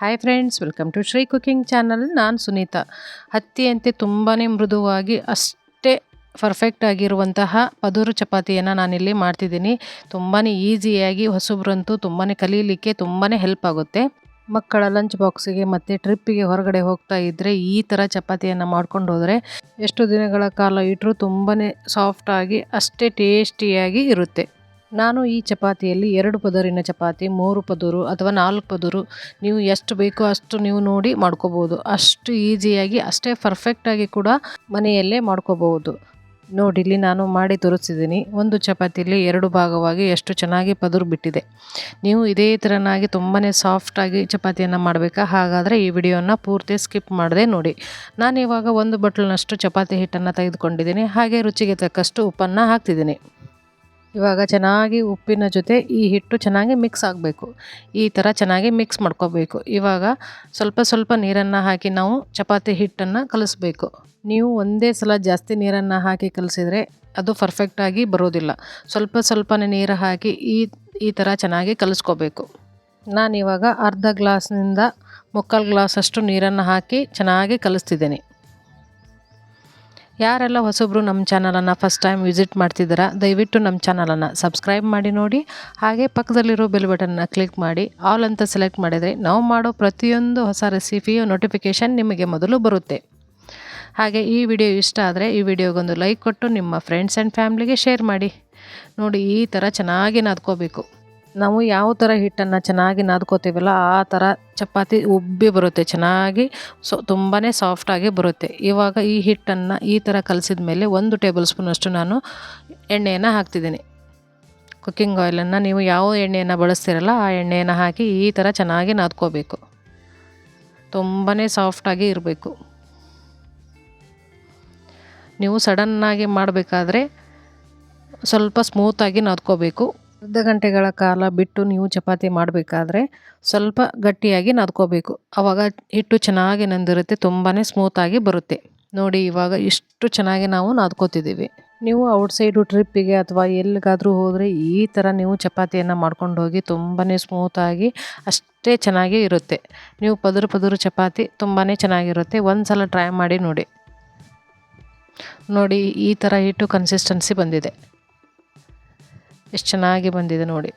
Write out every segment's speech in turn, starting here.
Hi friends welcome to Shri cooking channel ನಾನು ಸುನೀತಾ. ಹತ್ತಿಯಂತೆ ತುಂಬಾ ಮೃದುವಾಗಿ ಅಷ್ಟೇ ಪರ್ಫೆಕ್ಟ್ ಆಗಿರುವಂತಹ ಪದೂರು ಚಪಾತಿಯನ್ನು ನಾನಿಲ್ಲಿ ಮಾಡ್ತಿದ್ದೀನಿ. ತುಂಬಾ ಈಸಿಯಾಗಿ ಹೊಸಬ್ರಂತೂ ತುಂಬಾ ಕಲೀಲಿಕ್ಕೆ ತುಂಬಾ ಹೆಲ್ಪ್ ಆಗುತ್ತೆ. ಮಕ್ಕಳ ಲಂಚ್ ಬಾಕ್ಸಿಗೆ ಮತ್ತು ಟ್ರಿಪ್ಪಿಗೆ ಹೊರಗಡೆ ಹೋಗ್ತಾ ಇದ್ದರೆ ಈ ಥರ ಚಪಾತಿಯನ್ನು ಮಾಡ್ಕೊಂಡು ಹೋದರೆ ಎಷ್ಟು ದಿನಗಳ ಕಾಲ ಇಟ್ಟರೂ ತುಂಬಾ ಸಾಫ್ಟಾಗಿ ಅಷ್ಟೇ ಟೇಸ್ಟಿಯಾಗಿ ಇರುತ್ತೆ. ನಾನು ಈ ಚಪಾತಿಯಲ್ಲಿ ಎರಡು ಪದರಿನ ಚಪಾತಿ, ಮೂರು ಪದರು ಅಥವಾ ನಾಲ್ಕು ಪದರು. ನೀವು ಎಷ್ಟು ಬೇಕೋ ಅಷ್ಟು ನೀವು ನೋಡಿ ಮಾಡ್ಕೋಬೋದು ಅಷ್ಟು ಈಸಿಯಾಗಿ, ಅಷ್ಟೇ ಪರ್ಫೆಕ್ಟಾಗಿ ಕೂಡ ಮನೆಯಲ್ಲೇ ಮಾಡ್ಕೋಬಹುದು. ನೋಡಿ, ಇಲ್ಲಿ ನಾನು ಮಾಡಿ ತೋರಿಸಿದ್ದೀನಿ. ಒಂದು ಚಪಾತಿಯಲ್ಲಿ ಎರಡು ಭಾಗವಾಗಿ ಎಷ್ಟು ಚೆನ್ನಾಗಿ ಪದರು ಬಿಟ್ಟಿದೆ. ನೀವು ಇದೇ ಥರನಾಗಿ ತುಂಬಾ ಸಾಫ್ಟಾಗಿ ಚಪಾತಿಯನ್ನು ಮಾಡಬೇಕಾ? ಹಾಗಾದರೆ ಈ ವಿಡಿಯೋನ ಪೂರ್ತಿ ಸ್ಕಿಪ್ ಮಾಡದೆ ನೋಡಿ. ನಾನು ಇವಾಗ ಒಂದು ಬಟ್ಲನಷ್ಟು ಚಪಾತಿ ಹಿಟ್ಟನ್ನು ತೆಗೆದುಕೊಂಡಿದ್ದೀನಿ. ಹಾಗೆ ರುಚಿಗೆ ತಕ್ಕಷ್ಟು ಉಪ್ಪನ್ನು ಹಾಕ್ತಿದ್ದೀನಿ. ಇವಾಗ ಚೆನ್ನಾಗಿ ಉಪ್ಪಿನ ಜೊತೆ ಈ ಹಿಟ್ಟು ಚೆನ್ನಾಗಿ ಮಿಕ್ಸ್ ಆಗಬೇಕು. ಈ ಥರ ಚೆನ್ನಾಗಿ ಮಿಕ್ಸ್ ಮಾಡ್ಕೋಬೇಕು. ಇವಾಗ ಸ್ವಲ್ಪ ಸ್ವಲ್ಪ ನೀರನ್ನು ಹಾಕಿ ನಾವು ಚಪಾತಿ ಹಿಟ್ಟನ್ನು ಕಲಿಸ್ಬೇಕು. ನೀವು ಒಂದೇ ಸಲ ಜಾಸ್ತಿ ನೀರನ್ನು ಹಾಕಿ ಕಲಿಸಿದರೆ ಅದು ಪರ್ಫೆಕ್ಟಾಗಿ ಬರೋದಿಲ್ಲ. ಸ್ವಲ್ಪ ಸ್ವಲ್ಪನೇ ನೀರು ಹಾಕಿ ಈ ಈ ಥರ ಚೆನ್ನಾಗಿ ಕಲಿಸ್ಕೋಬೇಕು. ನಾನಿವಾಗ ಅರ್ಧ ಗ್ಲಾಸ್ನಿಂದ ಮುಕ್ಕಾಲು ಗ್ಲಾಸಷ್ಟು ನೀರನ್ನು ಹಾಕಿ ಚೆನ್ನಾಗಿ ಕಲಿಸ್ತಿದ್ದೀನಿ. ಯಾರೆಲ್ಲ ಹೊಸಬ್ರು ನಮ್ಮ ಚಾನಲನ್ನು ಫಸ್ಟ್ ಟೈಮ್ ವಿಸಿಟ್ ಮಾಡ್ತಿದ್ದೀರಾ, ದಯವಿಟ್ಟು ನಮ್ಮ ಚಾನಲನ್ನು ಸಬ್ಸ್ಕ್ರೈಬ್ ಮಾಡಿ ನೋಡಿ. ಹಾಗೆ ಪಕ್ಕದಲ್ಲಿರೋ ಬೆಲ್ ಬಟನ್ನ ಕ್ಲಿಕ್ ಮಾಡಿ. ಆಲ್ ಅಂತ ಸೆಲೆಕ್ಟ್ ಮಾಡಿದರೆ ನಾವು ಮಾಡೋ ಪ್ರತಿಯೊಂದು ಹೊಸ ರೆಸಿಪಿಯು ನೋಟಿಫಿಕೇಷನ್ ನಿಮಗೆ ಮೊದಲು ಬರುತ್ತೆ. ಹಾಗೆ ಈ ವಿಡಿಯೋ ಇಷ್ಟ ಆದರೆ ಈ ವಿಡಿಯೋಗೊಂದು ಲೈಕ್ ಕೊಟ್ಟು ನಿಮ್ಮ ಫ್ರೆಂಡ್ಸ್ ಆ್ಯಂಡ್ ಫ್ಯಾಮ್ಲಿಗೆ ಶೇರ್ ಮಾಡಿ. ನೋಡಿ ಈ ಥರ ಚೆನ್ನಾಗಿ ನಾದ್ಕೋಬೇಕು. ನಾವು ಯಾವ ಥರ ಹಿಟ್ಟನ್ನು ಚೆನ್ನಾಗಿ ನಾದ್ಕೋತೀವಲ್ಲ ಆ ಥರ ಚಪಾತಿ ಉಬ್ಬಿ ಬರುತ್ತೆ, ಚೆನ್ನಾಗಿ ಸೊ ತುಂಬಾ ಸಾಫ್ಟಾಗಿ ಬರುತ್ತೆ. ಇವಾಗ ಈ ಹಿಟ್ಟನ್ನು ಈ ಥರ ಕಲಸಿದ ಮೇಲೆ ಒಂದು ಟೇಬಲ್ ಸ್ಪೂನಷ್ಟು ನಾನು ಎಣ್ಣೆಯನ್ನು ಹಾಕ್ತಿದ್ದೀನಿ. ಕುಕ್ಕಿಂಗ್ ಆಯಿಲನ್ನು ನೀವು ಯಾವ ಎಣ್ಣೆಯನ್ನು ಬಳಸ್ತೀರಲ್ಲ ಆ ಎಣ್ಣೆಯನ್ನು ಹಾಕಿ ಈ ಥರ ಚೆನ್ನಾಗಿ ನಾದ್ಕೋಬೇಕು. ತುಂಬಾ ಸಾಫ್ಟಾಗಿ ಇರಬೇಕು. ನೀವು ಸಡನ್ನಾಗಿ ಮಾಡಬೇಕಾದ್ರೆ ಸ್ವಲ್ಪ ಸ್ಮೂತಾಗಿ ನಾದ್ಕೋಬೇಕು. ಅರ್ಧ ಗಂಟೆಗಳ ಕಾಲ ಬಿಟ್ಟು ನೀವು ಚಪಾತಿ ಮಾಡಬೇಕಾದ್ರೆ ಸ್ವಲ್ಪ ಗಟ್ಟಿಯಾಗಿ ನಾದ್ಕೋಬೇಕು. ಆವಾಗ ಹಿಟ್ಟು ಚೆನ್ನಾಗಿ ನಂದಿರುತ್ತೆ ತುಂಬಾ ಸ್ಮೂತಾಗಿ ಬರುತ್ತೆ. ನೋಡಿ, ಇವಾಗ ಇಷ್ಟು ಚೆನ್ನಾಗಿ ನಾವು ನಾದ್ಕೋತಿದ್ದೀವಿ. ನೀವು ಔಟ್ಸೈಡು ಟ್ರಿಪ್ಪಿಗೆ ಅಥವಾ ಎಲ್ಲಿಗಾದರೂ ಹೋದರೆ ಈ ಥರ ನೀವು ಚಪಾತಿಯನ್ನು ಮಾಡ್ಕೊಂಡು ಹೋಗಿ ತುಂಬಾ ಸ್ಮೂತಾಗಿ ಅಷ್ಟೇ ಚೆನ್ನಾಗಿ ಇರುತ್ತೆ. ನೀವು ಪದರು ಪದರು ಚಪಾತಿ ತುಂಬಾ ಚೆನ್ನಾಗಿರುತ್ತೆ. ಒಂದು ಸಲ ಟ್ರೈ ಮಾಡಿ ನೋಡಿ. ನೋಡಿ, ಈ ಥರ ಹಿಟ್ಟು ಕನ್ಸಿಸ್ಟೆನ್ಸಿ ಬಂದಿದೆ. ಎಷ್ಟು ಚೆನ್ನಾಗಿ ಬಂದಿದೆ ನೋಡಿ.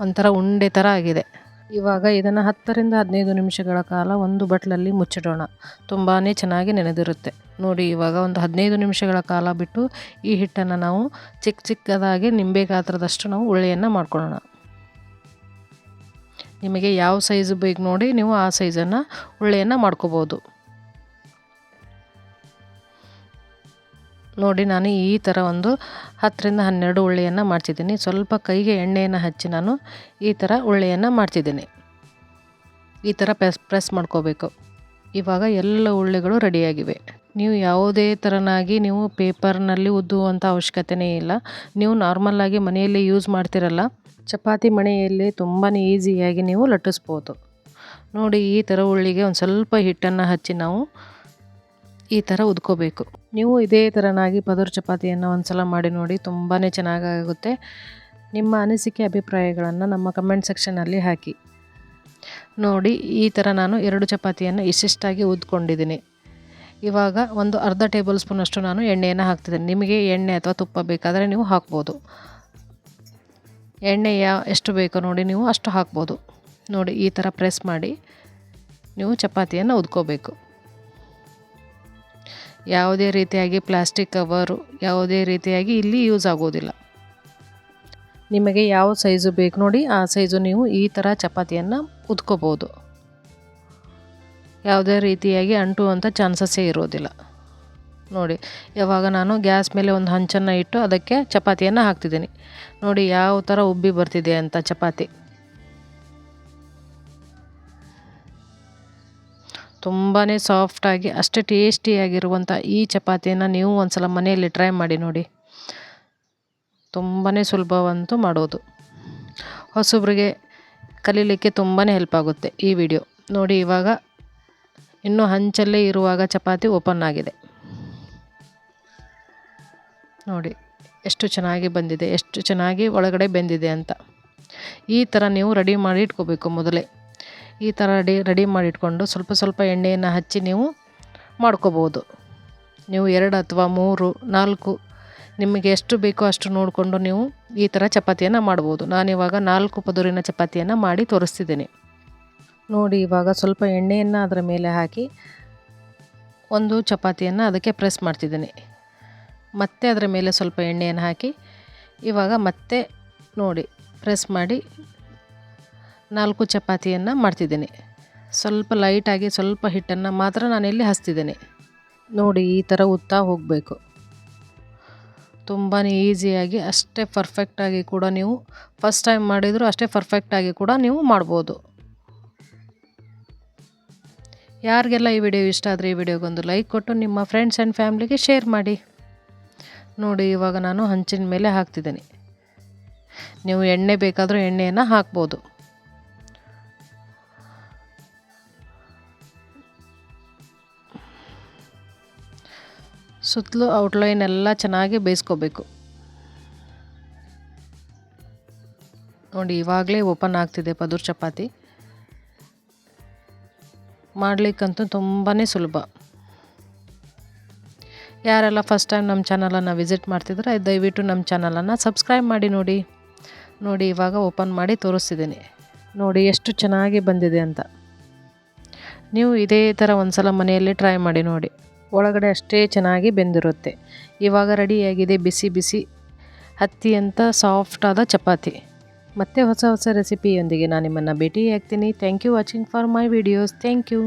ಒಂಥರ ಉಂಡೆ ಥರ ಆಗಿದೆ. ಇವಾಗ ಇದನ್ನು ಹತ್ತರಿಂದ ಹದಿನೈದು ನಿಮಿಷಗಳ ಕಾಲ ಒಂದು ಬಟ್ಲಲ್ಲಿ ಮುಚ್ಚಿಡೋಣ. ತುಂಬಾ ಚೆನ್ನಾಗಿ ನೆನೆದಿರುತ್ತೆ. ನೋಡಿ, ಇವಾಗ ಒಂದು ಹದಿನೈದು ನಿಮಿಷಗಳ ಕಾಲ ಬಿಟ್ಟು ಈ ಹಿಟ್ಟನ್ನು ನಾವು ಚಿಕ್ಕ ಚಿಕ್ಕದಾಗಿ ನಿಂಬೆ ಗಾತ್ರದಷ್ಟು ನಾವು ಉಳ್ಳೆಯನ್ನು ಮಾಡ್ಕೊಳ್ಳೋಣ. ನಿಮಗೆ ಯಾವ ಸೈಜ್ ಬೇಕು ನೋಡಿ, ನೀವು ಆ ಸೈಜನ್ನು ಉಳ್ಳೆಯನ್ನು ಮಾಡ್ಕೋಬೋದು. ನೋಡಿ, ನಾನು ಈ ಥರ ಒಂದು ಹತ್ತರಿಂದ ಹನ್ನೆರಡು ಉಳ್ಳೆಯನ್ನು ಮಾಡ್ತಿದ್ದೀನಿ. ಸ್ವಲ್ಪ ಕೈಗೆ ಎಣ್ಣೆಯನ್ನು ಹಚ್ಚಿ ನಾನು ಈ ಥರ ಉಳ್ಳೆಯನ್ನು ಮಾಡ್ತಿದ್ದೀನಿ. ಈ ಥರ ಪ್ರೆಸ್ ಪ್ರೆಸ್ ಮಾಡ್ಕೋಬೇಕು. ಇವಾಗ ಎಲ್ಲ ಉಳ್ಳೆಗಳು ರೆಡಿಯಾಗಿವೆ. ನೀವು ಯಾವುದೇ ಥರನಾಗಿ ನೀವು ಪೇಪರ್ನಲ್ಲಿ ಉದ್ದುವಂಥ ಅವಶ್ಯಕತೆಯೇ ಇಲ್ಲ. ನೀವು ನಾರ್ಮಲ್ಲಾಗಿ ಮನೆಯಲ್ಲಿ ಯೂಸ್ ಮಾಡ್ತಿರಲ್ಲ, ಚಪಾತಿ ಮಣೆಯಲ್ಲಿ ತುಂಬಾ ಈಸಿಯಾಗಿ ನೀವು ಲಟ್ಟಿಸ್ಬೋದು. ನೋಡಿ, ಈ ಥರ ಉಳ್ಳಿಗೆ ಒಂದು ಸ್ವಲ್ಪ ಹಿಟ್ಟನ್ನು ಹಚ್ಚಿ ನಾವು ಈ ಥರ ಉದ್ಕೋಬೇಕು. ನೀವು ಇದೇ ಥರನಾಗಿ ಪದರ್ ಚಪಾತಿಯನ್ನು ಒಂದು ಸಲ ಮಾಡಿ ನೋಡಿ ತುಂಬಾ ಚೆನ್ನಾಗಾಗುತ್ತೆ. ನಿಮ್ಮ ಅನಿಸಿಕೆ ಅಭಿಪ್ರಾಯಗಳನ್ನು ನಮ್ಮ ಕಮೆಂಟ್ ಸೆಕ್ಷನಲ್ಲಿ ಹಾಕಿ. ನೋಡಿ, ಈ ಥರ ನಾನು ಎರಡು ಚಪಾತಿಯನ್ನು ಇಷ್ಟಿಷ್ಟಾಗಿ ಉದ್ಕೊಂಡಿದ್ದೀನಿ. ಇವಾಗ ಒಂದು ಅರ್ಧ ಟೇಬಲ್ ಸ್ಪೂನಷ್ಟು ನಾನು ಎಣ್ಣೆಯನ್ನು ಹಾಕ್ತಿದ್ದೀನಿ. ನಿಮಗೆ ಎಣ್ಣೆ ಅಥವಾ ತುಪ್ಪ ಬೇಕಾದರೆ ನೀವು ಹಾಕ್ಬೋದು. ಎಣ್ಣೆ ಯಾವ ಎಷ್ಟು ಬೇಕೋ ನೋಡಿ ನೀವು ಅಷ್ಟು ಹಾಕ್ಬೋದು. ನೋಡಿ, ಈ ಥರ ಪ್ರೆಸ್ ಮಾಡಿ ನೀವು ಚಪಾತಿಯನ್ನು ಉದ್ಕೋಬೇಕು. ಯಾವುದೇ ರೀತಿಯಾಗಿ ಪ್ಲಾಸ್ಟಿಕ್ ಕವರು, ಯಾವುದೇ ರೀತಿಯಾಗಿ ಇಲ್ಲಿ ಯೂಸ್ ಆಗೋದಿಲ್ಲ. ನಿಮಗೆ ಯಾವ ಸೈಜು ಬೇಕು ನೋಡಿ, ಆ ಸೈಜು ನೀವು ಈ ಥರ ಚಪಾತಿಯನ್ನು ಉದ್ಕೋಬೋದು. ಯಾವುದೇ ರೀತಿಯಾಗಿ ಅಂಟುವಂಥ ಚಾನ್ಸಸ್ಸೇ ಇರೋದಿಲ್ಲ. ನೋಡಿ, ಯಾವಾಗ ನಾನು ಗ್ಯಾಸ್ ಮೇಲೆ ಒಂದು ಹಂಚನ್ನು ಇಟ್ಟು ಅದಕ್ಕೆ ಚಪಾತಿಯನ್ನು ಹಾಕ್ತಿದ್ದೀನಿ. ನೋಡಿ, ಯಾವ ಥರ ಉಬ್ಬಿ ಬರ್ತಿದೆ ಅಂತ ಚಪಾತಿ. ತುಂಬಾ ಸಾಫ್ಟಾಗಿ ಅಷ್ಟು ಟೇಸ್ಟಿಯಾಗಿರುವಂಥ ಈ ಚಪಾತಿಯನ್ನು ನೀವು ಒಂದು ಸಲ ಮನೆಯಲ್ಲಿ ಟ್ರೈ ಮಾಡಿ ನೋಡಿ. ತುಂಬಾ ಸುಲಭವಂತೂ ಮಾಡೋದು. ಹೊಸಬ್ರಿಗೆ ಕಲೀಲಿಕ್ಕೆ ತುಂಬಾ ಹೆಲ್ಪ್ ಆಗುತ್ತೆ ಈ ವಿಡಿಯೋ ನೋಡಿ ಇವಾಗ ಇನ್ನೂ ಹಂಚಲ್ಲೇ ಇರುವಾಗ ಚಪಾತಿ ಓಪನ್ ಆಗಿದೆ. ನೋಡಿ ಎಷ್ಟು ಚೆನ್ನಾಗಿ ಬಂದಿದೆ, ಎಷ್ಟು ಚೆನ್ನಾಗಿ ಒಳಗಡೆ ಬೆಂದಿದೆ ಅಂತ. ಈ ಥರ ನೀವು ರೆಡಿ ಮಾಡಿ ಇಟ್ಕೋಬೇಕು ಮೊದಲೇ. ಈ ಥರ ರೆಡಿ ರೆಡಿ ಮಾಡಿಟ್ಕೊಂಡು ಸ್ವಲ್ಪ ಸ್ವಲ್ಪ ಎಣ್ಣೆಯನ್ನು ಹಚ್ಚಿ ನೀವು ಮಾಡ್ಕೋಬೋದು. ನೀವು ಎರಡು ಅಥವಾ ಮೂರು, ನಾಲ್ಕು ನಿಮಗೆ ಎಷ್ಟು ಬೇಕೋ ಅಷ್ಟು ನೋಡಿಕೊಂಡು ನೀವು ಈ ಥರ ಚಪಾತಿಯನ್ನು ಮಾಡ್ಬೋದು. ನಾನಿವಾಗ ನಾಲ್ಕು ಪದುರಿನ ಚಪಾತಿಯನ್ನು ಮಾಡಿ ತೋರಿಸ್ತಿದ್ದೀನಿ. ನೋಡಿ, ಇವಾಗ ಸ್ವಲ್ಪ ಎಣ್ಣೆಯನ್ನು ಅದರ ಮೇಲೆ ಹಾಕಿ ಒಂದು ಚಪಾತಿಯನ್ನು ಅದಕ್ಕೆ ಪ್ರೆಸ್ ಮಾಡ್ತಿದ್ದೀನಿ. ಮತ್ತೆ ಅದರ ಮೇಲೆ ಸ್ವಲ್ಪ ಎಣ್ಣೆಯನ್ನು ಹಾಕಿ ಇವಾಗ ಮತ್ತೆ ನೋಡಿ, ಪ್ರೆಸ್ ಮಾಡಿ ನಾಲ್ಕು ಚಪಾತಿಯನ್ನು ಮಾಡ್ತಿದ್ದೀನಿ. ಸ್ವಲ್ಪ ಲೈಟಾಗಿ ಸ್ವಲ್ಪ ಹಿಟ್ಟನ್ನು ಮಾತ್ರ ನಾನಿಲ್ಲಿ ಹಚ್ತಿದ್ದೀನಿ. ನೋಡಿ, ಈ ಥರ ಉತ್ತಾ ಹೋಗಬೇಕು. ತುಂಬಾ ಈಸಿಯಾಗಿ ಅಷ್ಟೇ ಪರ್ಫೆಕ್ಟಾಗಿ ಕೂಡ ನೀವು ಫಸ್ಟ್ ಟೈಮ್ ಮಾಡಿದರೂ ಅಷ್ಟೇ ಪರ್ಫೆಕ್ಟಾಗಿ ಕೂಡ ನೀವು ಮಾಡ್ಬೋದು. ಯಾರಿಗೆಲ್ಲ ಈ ವಿಡಿಯೋ ಇಷ್ಟ ಆದರೆ ಈ ವಿಡಿಯೋಗೊಂದು ಲೈಕ್ ಕೊಟ್ಟು, ನಿಮ್ಮ ಫ್ರೆಂಡ್ಸ್ ಆ್ಯಂಡ್ ಫ್ಯಾಮ್ಲಿಗೆ ಶೇರ್ ಮಾಡಿ. ನೋಡಿ, ಇವಾಗ ನಾನು ಹಂಚಿನ ಮೇಲೆ ಹಾಕ್ತಿದ್ದೀನಿ. ನೀವು ಎಣ್ಣೆ ಬೇಕಾದರೂ ಎಣ್ಣೆಯನ್ನು ಹಾಕ್ಬೋದು. ಸುತ್ತಲೂ ಔಟ್ಲೈನ್ ಎಲ್ಲ ಚೆನ್ನಾಗಿ ಬೇಯಿಸ್ಕೋಬೇಕು. ನೋಡಿ, ಇವಾಗಲೇ ಓಪನ್ ಆಗ್ತಿದೆ ಪದೂರ್ ಚಪಾತಿ. ಮಾಡಲಿಕ್ಕಂತೂ ತುಂಬಾ ಸುಲಭ. ಯಾರೆಲ್ಲ ಫಸ್ಟ್ ಟೈಮ್ ನಮ್ಮ ಚಾನಲನ್ನು ವಿಸಿಟ್ ಮಾಡ್ತಿದ್ರೆ ದಯವಿಟ್ಟು ನಮ್ಮ ಚಾನಲನ್ನು ಸಬ್ಸ್ಕ್ರೈಬ್ ಮಾಡಿ ನೋಡಿ. ನೋಡಿ, ಇವಾಗ ಓಪನ್ ಮಾಡಿ ತೋರಿಸ್ತಿದ್ದೀನಿ. ನೋಡಿ, ಎಷ್ಟು ಚೆನ್ನಾಗಿ ಬಂದಿದೆ ಅಂತ. ನೀವು ಇದೇ ಥರ ಒಂದು ಸಲ ಮನೆಯಲ್ಲಿ ಟ್ರೈ ಮಾಡಿ ನೋಡಿ. ಒಳಗಡೆ ಅಷ್ಟೇ ಚೆನ್ನಾಗಿ ಬೆಂದಿರುತ್ತೆ. ಇವಾಗ ರೆಡಿಯಾಗಿದೆ ಬಿಸಿ ಬಿಸಿ ಹತ್ತಿ ಅಂತ ಸಾಫ್ಟಾದ ಚಪಾತಿ. ಮತ್ತೆ ಹೊಸ ಹೊಸ ರೆಸಿಪಿಯೊಂದಿಗೆ ನಾನು ನಿಮ್ಮನ್ನು ಭೇಟಿಯಾಗ್ತೀನಿ. Thank you watching for my videos thank you